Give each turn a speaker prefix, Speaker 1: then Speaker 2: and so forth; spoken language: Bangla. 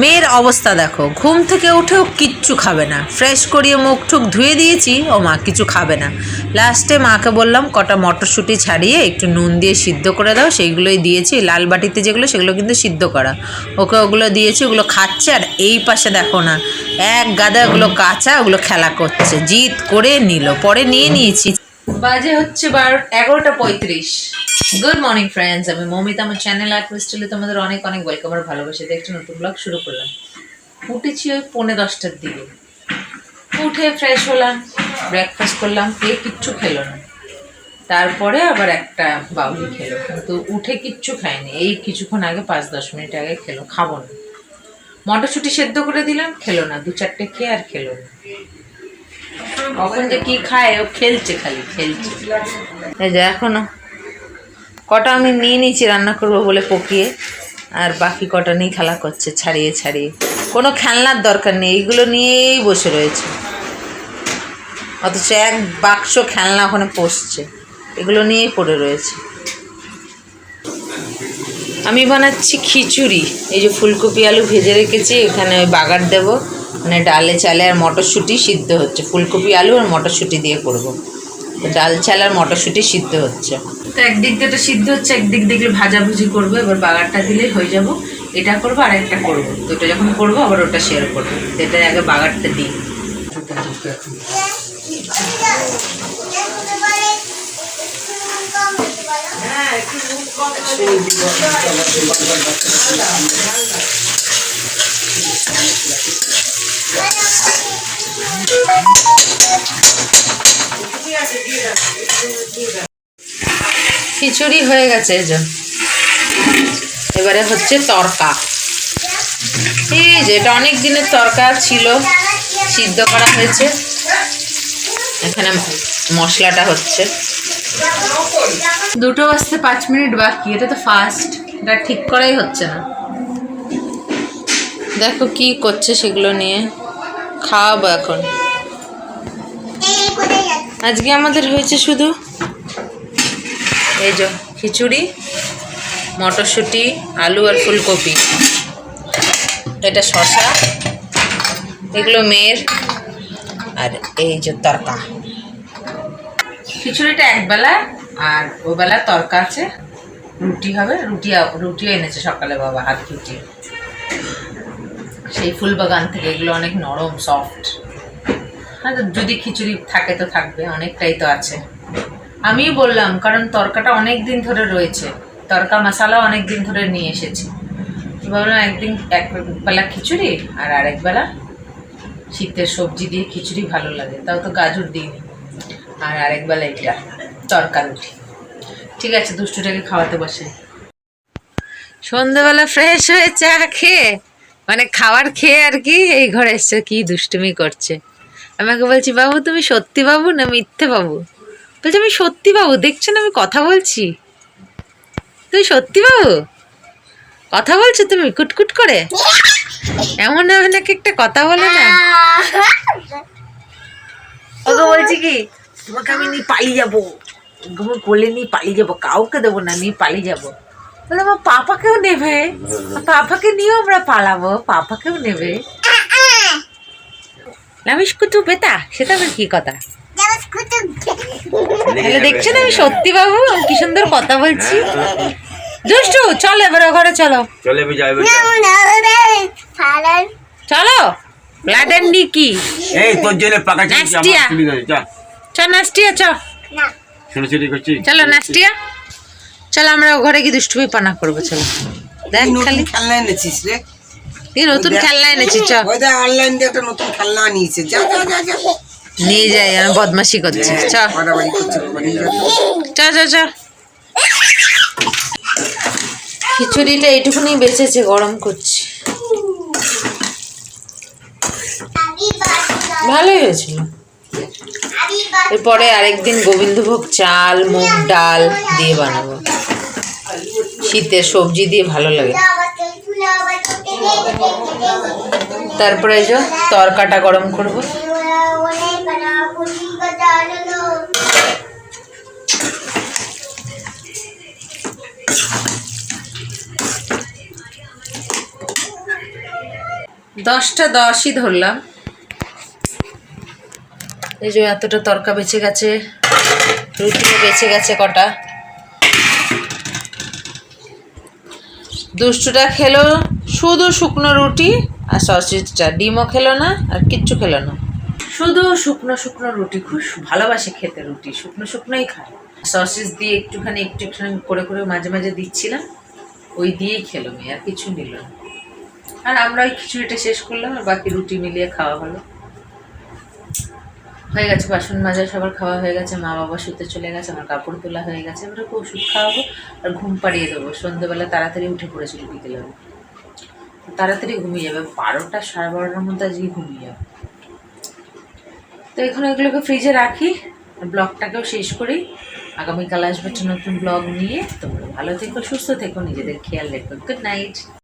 Speaker 1: মেয়ের অবস্থা দেখো। ঘুম থেকে উঠেও কিচ্ছু খাবে না। ফ্রেশ করিয়ে মুখ ঠুক ধুয়ে দিয়েছি, ও মা কিছু খাবে না। লাস্টে মাকে বললাম, কটা মটরশুঁটি ছাড়িয়ে একটু নুন দিয়ে সিদ্ধ করে দাও, সেইগুলোই দিয়েছি। লাল বাটিতে যেগুলো, সেগুলো কিন্তু সিদ্ধ করা। ওকে ওগুলো দিয়েছি, ওগুলো খাচ্ছে, আর এই পাশে দেখো না, এক গাদা ওগুলো কাঁচা, ওগুলো খেলা করছে। জিদ করে নিল, পরে নিয়ে নিয়েছি। বাজে হচ্ছে বারো, এগারোটা পঁয়ত্রিশ। গুড মর্নিং ফ্রেন্ডস আমি মমিতা, আমার চ্যানেল আর ক্রিস্টালে তোমাদের অনেক অনেক ওয়েলকাম আর ভালোবাসে। দেখছি নতুন ব্লগ শুরু করলাম। উঠেছি ওই পৌনে দশটার দিকে। উঠে ফ্রেশ হলাম ব্রেকফাস্ট করলাম কে কিচ্ছু খেলো না। তারপরে আবার একটা বাউলি খেলো, কিন্তু উঠে কিচ্ছু খায়নি এই কিছুক্ষণ আগে পাঁচ দশ মিনিট আগে খেলো, খাব না। মটরশুঁটি সেদ্ধ করে দিলাম, খেলো না। দু চারটে খেয়ে আর খেলো না। কখন যে কি খায়, ও খেলছে খালি, খেলছে। এখনও কটা আমি নিয়ে নিয়েছি, রান্না করব বলে পকিয়ে। আর বাকি কটা নিয়ে খেলা করছে, ছাড়িয়ে ছাড়িয়ে। কোনো খেলনার দরকার নেই, এইগুলো নিয়েই বসে রয়েছে। অথচ এক বাক্স খেলনা ওখানে পড়ছে এগুলো নিয়েই পড়ে রয়েছে। আমি বানাচ্ছি খিচুড়ি, এই যে ফুলকপি, আলু ভেজে রেখেছি, এখানে ওই বাগার দেবো। মানে ডালে, চালে আর মটরশুঁটি সিদ্ধ হচ্ছে, ফুলকপি, আলু আর মটরশুঁটি দিয়ে করব। ডাল চাল আর মটরশুঁটি সিদ্ধ হচ্ছে। তো একদিক দিয়ে এটা সিদ্ধ হচ্ছে একদিক দেখলে ভাজাভুজি করব এবার বাগারটা দিলেই হয়ে যাব। এটা করব আর একটা করব। তো এটা যখন করব আবার ওটা শেয়ার করব। তো এটা আগে বাগারটা দিই। খিচুড়ি হয়ে গেছে এই এবারে হচ্ছে তরকা। এই যে, এটা অনেক দিনের তরকা ছিল, সিদ্ধ করা হয়েছে। এখানে মশলাটা হচ্ছে। দুটো বাজতে পাঁচ মিনিট বাকি, এটা তো ফাস্ট। এটা ঠিক করাই হচ্ছে না। দেখো কি করছে সেগুলো নিয়ে। খাওয়াবো এখন। আজকে আমাদের হয়েছে শুধু এই যে খিচুড়ি, মটরশুঁটি, আলু আর ফুলকপি। এটা শশা এগুলো মেয়ের, আর এই যে তরকা। খিচুড়িটা একবেলা আর ওবেলা তরকা আছে। রুটি হবে রুটি রুটিও এনেছে সকালে বাবা, হাত রুটি। সেই ফুল বাগান থেকে এগুলো অনেক নরম সফট আর যদি খিচুড়ি থাকে তো থাকবে, অনেকটাই তো আছে। আমিই বললাম, কারণ তরকাটা অনেক দিন ধরে রয়েছে। তরকা মশালা অনেক দিন ধরে নিয়ে এসেছি। ভাবলাম, একদিন এক বেলা খিচুড়ি আর আরেক বেলা শীতের সবজি দিয়ে খিচুড়ি ভালো লাগে। তাও তো গাজর দিইনি। আর আরেক বেলা এটা, তরকা রুটি। ঠিক আছে, দুষ্টুটাকে খাওয়াতে বসে। সন্ধেবেলা ফ্রেশ হয়ে চা খেয়ে মানে খাবার খেয়ে আর কি এই ঘরে এসছে কি দুষ্টুমি করছে। আমাকে বলছি, বাবু, তুমি সত্যি বাবু না মিথ্যে বাবু? বলছি, আমি সত্যি বাবু, দেখছ না আমি কথা বলছি? তুমি সত্যি বাবু? কথা বলছো তুমি, কুটকুট করে? এমন এক একটা কথা বলে না? ওকে বলছি কি, তোমাকে আমি নিয়ে পালিয়ে যাব। কোলে নিয়ে পালিয়ে যাব, কাউকে দেবো না, নিয়ে পালিয়ে যাব। বলে আমার পাপাকেও নেবে। পাপাকে নিয়েও আমরা পালাবো পাপাকেও নেবে। লামিস কুতু বেতা সেটা আবার কি কথা? দেখছেন আমি সত্যি বাবু কি সুন্দর কথা বলছি। দুষ্টু চলো এবার ঘরে চলো।
Speaker 2: চলে
Speaker 1: চলো লাডেন কি?
Speaker 2: এই তোর জন্য পাকা চিংড়ি
Speaker 1: নাস্টিয়া।
Speaker 2: আমার
Speaker 1: চ। নাস্টিয়া চ চলো নাস্টিয়া চলো আমরা ঘরে কি দুষ্টুমি পানা করব চলো। দেখ খালি।
Speaker 3: খেলনা এনেছিস রে।
Speaker 1: এই নতুন খেলনা এনেছি চ।
Speaker 3: ওই দেখ অনলাইন দিয়ে একটা নতুন খেলনা নিয়েছে যা যা যা যা।
Speaker 1: নিয়ে যাই আমি বদমাসি করছি। চ।
Speaker 3: বাড়াবাড়ি করছে বাবা, নিয়ে যা তো।
Speaker 1: চ চ চ। খিচুড়িটা এইটুকুনি বেঁচেছে গরম করছি। ভালোই হয়েছিল। এরপরে আরেকদিন গোবিন্দভোগ চাল, মুগ ডাল দিয়ে বানাবো। শীতের সবজি দিয়ে ভালো লাগে। তারপরে এই যে তরকাটা গরম করব। দশটা দশই ধরলাম। এই যে এতটা তরকা বেঁচে গেছে, রুটিও বেঁচে গেছে কটা। দুষ্টুটা খেলো শুধু শুকনো রুটি আর সসেজটা। ডিমও খেলো না আর কিচ্ছু খেলো না। শুধু শুকনো শুকনো রুটি, খুব ভালোবাসে খেতে রুটি, শুকনো শুকনোই খায়। সসেজ দিয়ে একটুখানি একটু একটুখানি করে করে মাঝে মাঝে দিচ্ছিলাম, ওই দিয়েই খেলো মেয়ে, আর কিছু নিল না। আর আমরা ওই খিচুড়িটা শেষ করলাম আর বাকি রুটি মিলিয়ে খাওয়া হলো। হয়ে গেছে, বাসন মাজা, সবার খাওয়া হয়ে গেছে, মা বাবা শুতে চলে গেছে, আমার কাপড় তোলা হয়ে গেছে আমরা ওকে ওষুধ খাওয়াবো আর ঘুম পাড়িয়ে দেবো। সন্ধ্যেবেলা তাড়াতাড়ি উঠে পড়েছিল বিকেলে তাড়াতাড়ি ঘুমিয়ে যাবে, বারোটা সাড়ে বারোটার মধ্যে আজকে ঘুমিয়ে যাবে। তো এখন এগুলোকে ফ্রিজে রাখি, ব্লগটাকেও শেষ করি। আগামীকাল আসবে একটা নতুন ব্লগ নিয়ে। তোমরা ভালো থেকো, সুস্থ থেকো, নিজেদের খেয়াল রেখো। Good night